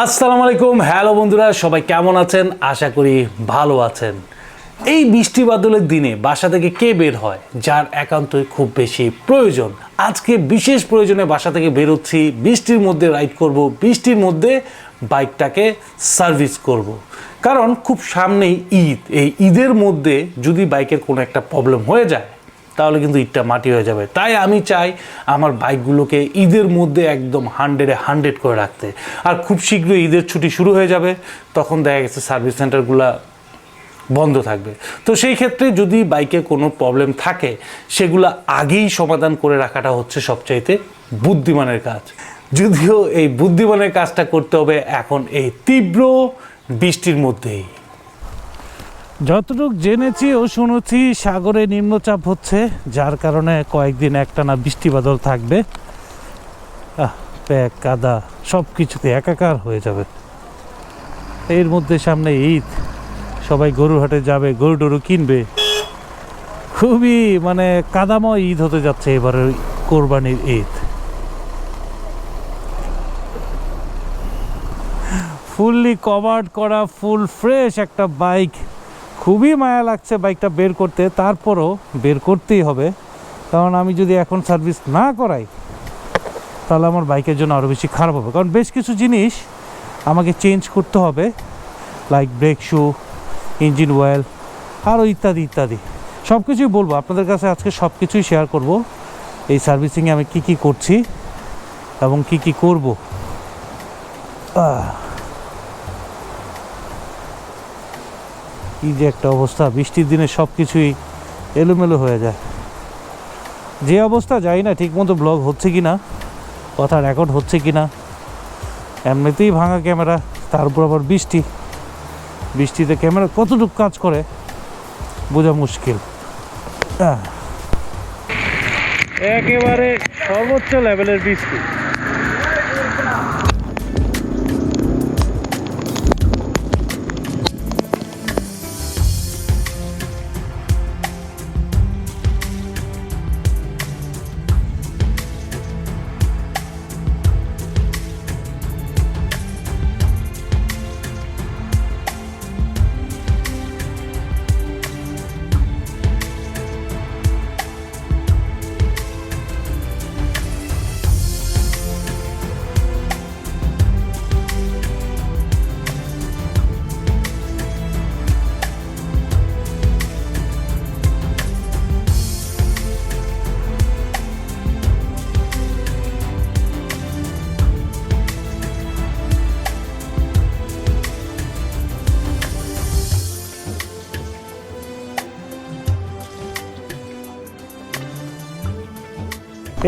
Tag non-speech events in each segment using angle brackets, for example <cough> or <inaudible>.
আসসালামু আলাইকুম। হ্যালো বন্ধুরা, সবাই কেমন আছেন? আশা করি ভালো আছেন। এই বৃষ্টি বাদলের দিনে বাসা থেকে কে বের হয়? যার একান্তই খুব বেশি প্রয়োজন। আজকে বিশেষ প্রয়োজনে বাসা থেকে বেরোচ্ছি। বৃষ্টির মধ্যে রাইড করব। বৃষ্টির মধ্যে বাইকটাকে সার্ভিস করব। কারণ খুব সামনেই ঈদ। এই ঈদের মধ্যে যদি বাইকের কোনো একটা প্রবলেম হয়ে যায় তাহলে কিন্তু ঈদটা মাটি হয়ে যাবে। তাই আমি চাই আমার বাইকগুলোকে ঈদের মধ্যে একদম হান্ড্রেডে হান্ড্রেড করে রাখতে। আর খুব শীঘ্রই ঈদের ছুটি শুরু হয়ে যাবে, তখন দেখা গেছে সার্ভিস সেন্টারগুলো বন্ধ থাকবে। তো সেই ক্ষেত্রে যদি বাইকে কোনো প্রবলেম থাকে, সেগুলো আগেই সমাধান করে রাখাটা হচ্ছে সবচাইতে বুদ্ধিমানের কাজ। যদিও এই বুদ্ধিমানের কাজটা করতে হবে এখন এই তীব্র বৃষ্টির মধ্যেই। যতটুক জেনেছি ও শুনেছি, সাগরে নিম্নচাপ হচ্ছে, যার কারণে কয়েকদিন একটানা বৃষ্টি বাদল থাকবে। প্যাক, কাদা সব কিছুতে একাকার হয়ে যাবে। এর মধ্যে সামনে ঈদ। সবাই গরুর হাটে যাবে, গরু টরু কিনবে। খুবই মানে কাদাময় ঈদ হতে যাচ্ছে এবারের কোরবানির ঈদ। ফুললি কভার্ড করা, ফুল ফ্রেশ একটা বাইক। খুবই মায়া লাগছে বাইকটা বের করতে, তারপরও বের করতেই হবে। কারণ আমি যদি এখন সার্ভিস না করাই, তাহলে আমার বাইকের জন্য আরও বেশি খারাপ হবে। কারণ বেশ কিছু জিনিস আমাকে চেঞ্জ করতে হবে like brake shoe engine oil আরও ইত্যাদি ইত্যাদি। সব কিছুই বলব, আপনাদের কাছে আজকে সব কিছুই শেয়ার করব। এই সার্ভিসিংয়ে আমি কি কি করছি এবং কি কি করব। আহ। কি যে একটা অবস্থা, বৃষ্টির দিনে সব কিছুই এলোমেলো হয়ে যায়। যে অবস্থা যাই না ঠিকমতো ব্লগ হচ্ছে কি না, কথা রেকর্ড হচ্ছে কি না। এমনিতেই ভাঙা ক্যামেরা তার উপর আবার বৃষ্টি। বৃষ্টিতে ক্যামেরা কতটুকু কাজ করে, বোঝা মুশকিল। একেবারে সর্বোচ্চ লেভেলের বৃষ্টি।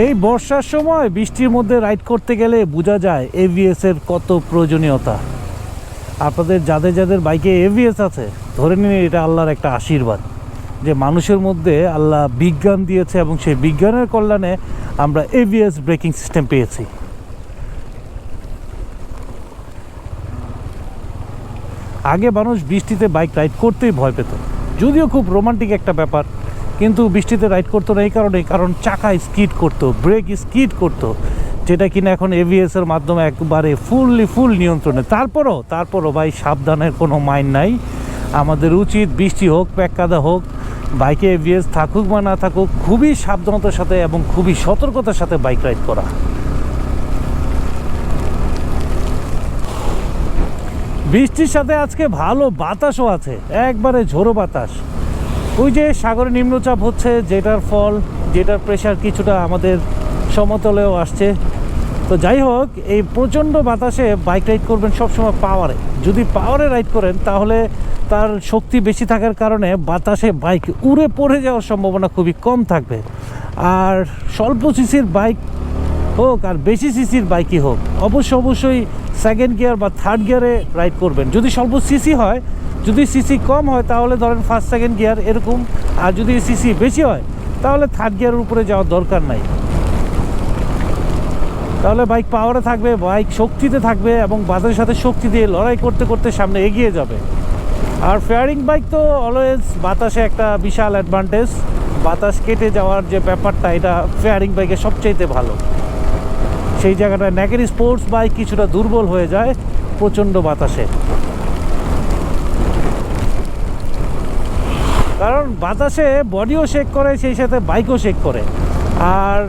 এই বর্ষার সময় বৃষ্টির মধ্যে রাইড করতে গেলে বোঝা যায় এভিএস এর কত প্রয়োজনীয়তা। আপনাদের যাদের যাদের বাইকে এভিএস আছে, ধরে নিন এটা আল্লাহর একটা আশীর্বাদ, যে মানুষের মধ্যে আল্লাহ বিজ্ঞান দিয়েছে এবং সেই বিজ্ঞানের কল্যাণে আমরা এভিএস ব্রেকিং সিস্টেম পেয়েছি। আগে মানুষ বৃষ্টিতে বাইক রাইড করতেই ভয় পেত, যদিও খুব রোমান্টিক একটা ব্যাপার। কিন্তু বৃষ্টিতে রাইড করতো না এই কারণে কারণ চাকা স্কিড করতো ব্রেক স্কিড করতো, যেটা কিনা এখন এভিএস এর মাধ্যমে একবারে ফুললি ফুল নিয়ন্ত্রণে। তারপরও তারপরও ভাই সাবধানের কোনো মাইন্ড নাই। আমাদের উচিত বৃষ্টি হোক প্যাক কাদা হোক, বাইকে এভিএস থাকুক বা না থাকুক, খুবই সাবধানতার সাথে এবং খুবই সতর্কতার সাথে বাইক রাইড করা। বৃষ্টির সাথে আজকে ভালো বাতাসও আছে, একবারে ঝোড়ো বাতাস। ওই যে সাগরে নিম্নচাপ হচ্ছে, যেটার ফল, যেটার প্রেশার কিছুটা আমাদের সমতলেও আসছে। তো যাই হোক, এই প্রচণ্ড বাতাসে বাইক রাইড করবেন সবসময় পাওয়ারে যদি পাওয়ারে রাইড করেন, তাহলে তার শক্তি বেশি থাকার কারণে বাতাসে বাইক উড়ে পড়ে যাওয়ার সম্ভাবনা খুবই কম থাকবে। আর স্বল্প সিসির বাইক হোক, আর বেশি সিসির বাইকই হোক, অবশ্য অবশ্যই সেকেন্ড গিয়ার বা থার্ড গিয়ারে রাইড করবেন। যদি স্বল্প সিসি হয় যদি সিসি কম হয়, তাহলে ধরেন ফার্স্ট সেকেন্ড গিয়ার এরকম। আর যদি সিসি বেশি হয়, তাহলে থার্ড গিয়ারের উপরে যাওয়ার দরকার নাই। তাহলে বাইক পাওয়ারে থাকবে বাইক শক্তিতে থাকবে এবং বাজারের সাথে শক্তি দিয়ে লড়াই করতে করতে সামনে এগিয়ে যাবে। আর ফেয়ারিং বাইক তো অলওয়েজ বাতাসে একটা বিশাল অ্যাডভান্টেজ বাতাস কেটে যাওয়ার যে ব্যাপারটা, এটা ফেয়ারিং বাইকে সবচাইতে ভালো। সেই জায়গাটায় ন্যাকের স্পোর্টস বাইক কিছুটা দুর্বল হয়ে যায় প্রচণ্ড বাতাসে। কারণ বাতাসে বডিও শেক করে, সেই সাথে বাইকও শেক করে। আর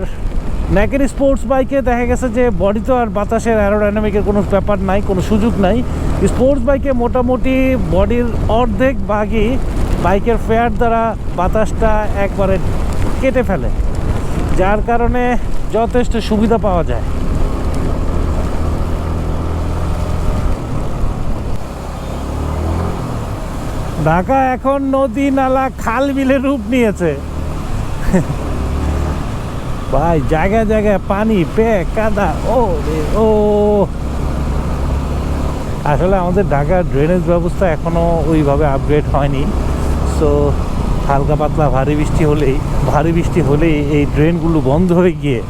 ন্যাকের স্পোর্টস বাইকে দেখা গেছে যে বডি তো আর বাতাসের অ্যারোডাইনামিকের কোনো ব্যাপার নাই, কোনো সুযোগ নাই। স্পোর্টস বাইকে মোটামুটি বডির অর্ধেক ভাগই বাইকের ফেয়ার দ্বারা বাতাসটা একবারে কেটে ফেলে, যার কারণে যথেষ্ট সুবিধা পাওয়া যায়। ঢাকা এখন নদী নালা খাল বিলের রূপ নিয়েছে। ভাই, জায়গায় জায়গায় পানি, পে, কাদা, ও রে, ও। আসলে আমাদের ঢাকার ড্রেনেজ ব্যবস্থা এখনও ওইভাবে আপগ্রেড হয়নি। সো হালকা পাতলা ভারী বৃষ্টি হলেই, ভারী বৃষ্টি হলেই এই ড্রেনগুলো বন্ধ হয়ে গিয়ে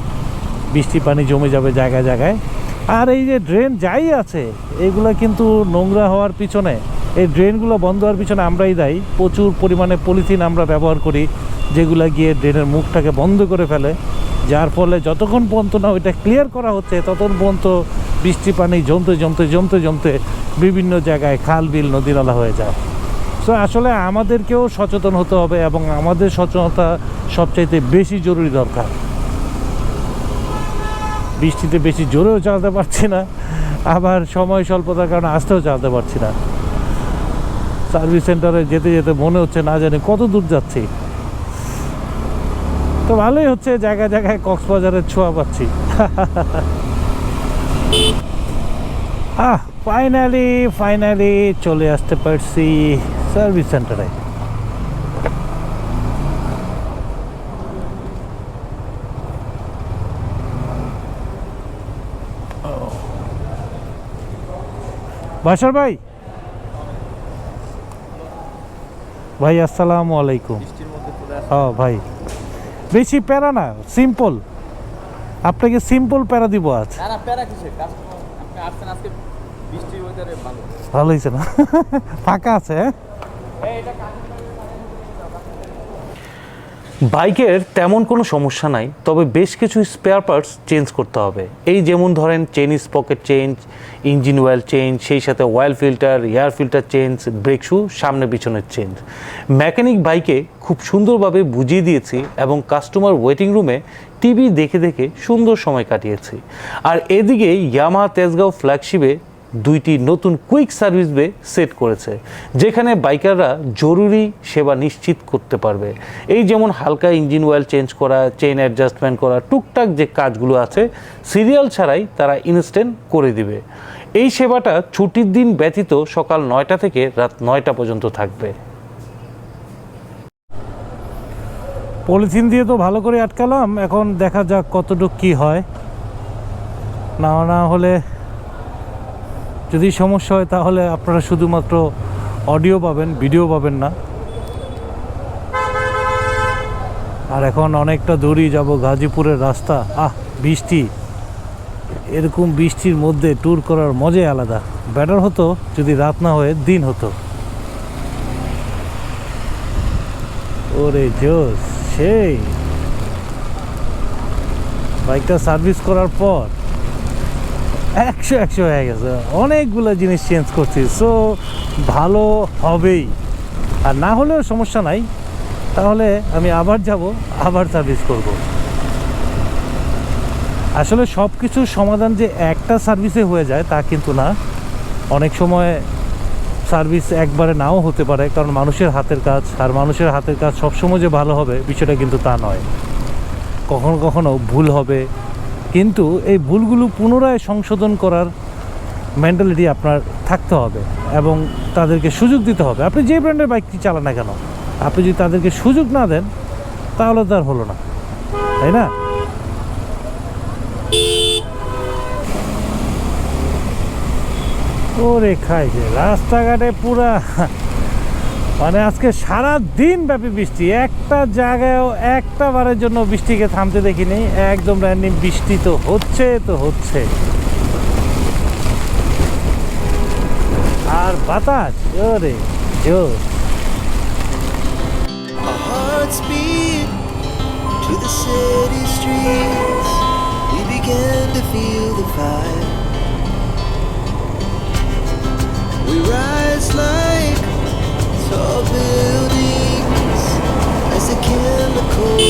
বৃষ্টি পানি জমে যাবে জায়গায় জায়গায়। আর এই যে ড্রেন যাই আছে, এগুলো কিন্তু নোংরা হওয়ার পিছনে এই ড্রেনগুলো বন্ধ হওয়ার পিছনে আমরাই দায়ী। প্রচুর পরিমাণে পলিথিন আমরা ব্যবহার করি, যেগুলো গিয়ে ড্রেনের মুখটাকে বন্ধ করে ফেলে। যার ফলে যতক্ষণ পর্যন্ত না ওইটা ক্লিয়ার করা হচ্ছে, ততক্ষণ পর্যন্ত বৃষ্টি পানি জমতে জমতে জমতে জমতে বিভিন্ন জায়গায় খাল, বিল নদী নালা হয়ে যায়। সো আসলে আমাদেরকেও সচেতন হতে হবে এবং আমাদের সচেতনতা সবচাইতে বেশি জরুরি দরকার। বৃষ্টিতে বেশি জোরেও চালাতে পারছি না, আবার সময় স্বল্পতার কারণে আসতেও চালাতে পারছি না। সার্ভিস সেন্টারে যেতে যেতে মনে হচ্ছে না জানি কত দূর যাচ্ছি। তো ভালোই হচ্ছে, জায়গায় জায়গায় কক্সবাজারের ছোঁয়া পাচ্ছি। <laughs> আহ ফাইনালি ফাইনালি চলে আসতে পারছি সার্ভিস সেন্টারে। বাসার ভাই? ভাই আসসালামু আলাইকুম। ও ভাই। বেশি প্যারা না সিম্পল আপনাকে সিম্পল প্যারা দিব আজ। ভালো। হয়েছে না? <laughs> ফাঁকা আছে হ্যাঁ? বাইকের তেমন কোনো সমস্যা নাই, তবে বেশ কিছু স্পেয়ার পার্টস চেঞ্জ করতে হবে। এই যেমন ধরেন chain sprocket change engine oil change সেই সাথে oil filter air filter change brake shoe সামনে পিছনের চেঞ্জ মেকানিক বাইকে খুব সুন্দরভাবে বুঝিয়ে দিয়েছি এবং কাস্টমার ওয়েটিং রুমে টিভি দেখে দেখে সুন্দর সময় কাটিয়েছি। আর এদিকে ইয়ামাহা তেজগাঁও ফ্ল্যাগশিপে দুইটি নতুন কুইক সার্ভিস বে সেট করেছে, যেখানে বাইকাররা জরুরি সেবা নিশ্চিত করতে পারবে। এই যেমন হালকা ইঞ্জিন অয়েল চেঞ্জ করা চেইন অ্যাডজাস্টমেন্ট করা, টুকটাক যে কাজগুলো আছে সিরিয়াল ছাড়াই তারা ইনস্ট্যান্ট করে দিবে। এই সেবাটা ছুটির দিন ব্যতীত সকাল নয়টা থেকে রাত নয়টা পর্যন্ত থাকবে। পলিথিন দিয়ে তো ভালো করে আটকালাম, এখন দেখা যাক কতটুকু কি হয়। না না হলে যদি সমস্যা হয় তাহলে আপনারা শুধুমাত্র অডিও পাবেন ভিডিও পাবেন না। আর এখন অনেকটা দূরই যাব গাজীপুরের রাস্তা। আহ, বৃষ্টি। এরকম বৃষ্টির মধ্যে ট্যুর করার মজাই আলাদা। বেটার হতো যদি রাত না হয়ে দিন হতো। ওরে জোস সেই। বাইকটা সার্ভিস করার পর। একশো একশো হয়ে গেছে। অনেকগুলো জিনিস চেঞ্জ করছি সো ভালো হবেই। আর না হলেও সমস্যা নাই। তাহলে আমি আবার যাব, আবার সার্ভিস করব। আসলে সব কিছুর সমাধান যে একটা সার্ভিসে হয়ে যায়, তা কিন্তু না। অনেক সময় সার্ভিস একবারে নাও হতে পারে, কারণ মানুষের হাতের কাজ, আর মানুষের হাতের কাজ সবসময় যে ভালো হবে, বিষয়টা কিন্তু তা নয়। কখনো কখনো ভুল হবে কিন্তু এই ভুলগুলো পুনরায় সংশোধন করার মেন্টালিটি আপনার থাকতে হবে এবং তাদেরকে সুযোগ দিতে হবে। আপনি যে ব্র্যান্ডের বাইকটি চালান না কেন? আপনি যদি তাদেরকে সুযোগ না দেন, তাহলে তো আর হলো না। তাই না? ওরে খাই যে রাস্তাঘাটে পুরা মানে আজকে সারা দিন ব্যাপী বৃষ্টি। একটা জায়গায়ও একটা বারের জন্য বৃষ্টিকে থামতে দেখিনি। একদম র্যান্ডিম বৃষ্টি তো হচ্ছে তো হচ্ছে। আর বাতাস? জোর to the city streets. We began to feel the fire.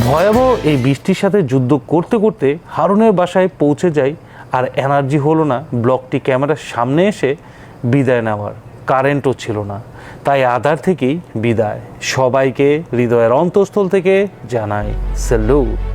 ভয়াবহ এই বৃষ্টির সাথে যুদ্ধ করতে করতে হারুনের বাসায় পৌঁছে যাই আর এনার্জি হলো না ব্লকটি ক্যামেরার সামনে এসে বিদায় নেওয়ার। কারেন্টও ছিল না। তাই আধার থেকেই বিদায়। সবাইকে হৃদয়ের অন্তঃস্থল থেকে জানাই স্যালুট।